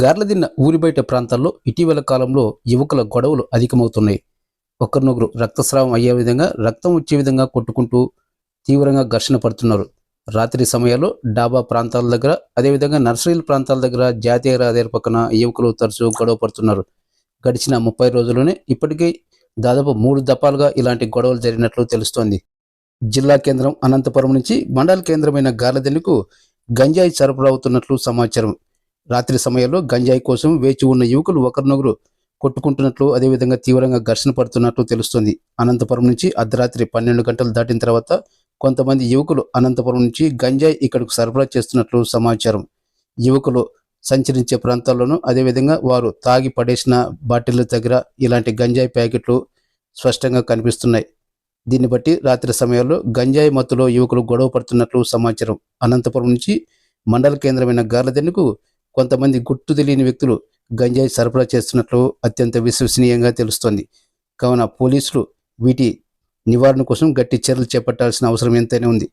గార్లదిన్న ఊరి బయట ప్రాంతాల్లో ఇటీవల కాలంలో యువకుల గొడవలు అధికమవుతున్నాయి. ఒకరినొకరు రక్తస్రావం అయ్యే విధంగా రక్తం వచ్చే విధంగా కొట్టుకుంటూ తీవ్రంగా ఘర్షణ పడుతున్నారు. రాత్రి సమయాల్లో డాబా ప్రాంతాల దగ్గర అదేవిధంగా నర్సరీల ప్రాంతాల దగ్గర జాతీయ రహదారి పక్కన యువకులు తరచూ గొడవ పడుతున్నారు. గడిచిన ముప్పై రోజుల్లోనే ఇప్పటికే దాదాపు మూడు దఫాలుగా ఇలాంటి గొడవలు జరిగినట్లు తెలుస్తోంది. జిల్లా కేంద్రం అనంతపురం నుంచి మండల కేంద్రమైన గార్లదెన్నుకు గంజాయి సరఫరా అవుతున్నట్లు సమాచారం రాత్రి సమయంలో గంజాయి కోసం వేచి ఉన్న యువకులు ఒకరినొకరు కొట్టుకుంటున్నట్లు అదేవిధంగా తీవ్రంగా ఘర్షణ పడుతున్నట్లు తెలుస్తోంది. అనంతపురం నుంచి అర్ధరాత్రి పన్నెండు గంటలు దాటిన తర్వాత కొంతమంది యువకులు అనంతపురం నుంచి గంజాయి ఇక్కడకు సరఫరా చేస్తున్నట్లు సమాచారం. యువకులు సంచరించే ప్రాంతాల్లోనూ అదేవిధంగా వారు తాగి పడేసిన బాటిళ్ళ దగ్గర ఇలాంటి గంజాయి ప్యాకెట్లు స్పష్టంగా కనిపిస్తున్నాయి. దీన్ని బట్టి రాత్రి సమయంలో గంజాయి మత్తులో యువకులు గొడవ పడుతున్నట్లు సమాచారం. అనంతపురం నుంచి మండల కేంద్రమైన గార్లదెన్నుకు కొంతమంది గుర్తు తెలియని వ్యక్తులు గంజాయి సరఫరా చేస్తున్నట్లు అత్యంత విశ్వసనీయంగా తెలుస్తోంది. కావున పోలీసులు వీటి నివారణ కోసం గట్టి చర్యలు చేపట్టాల్సిన అవసరం ఎంతైనా ఉంది.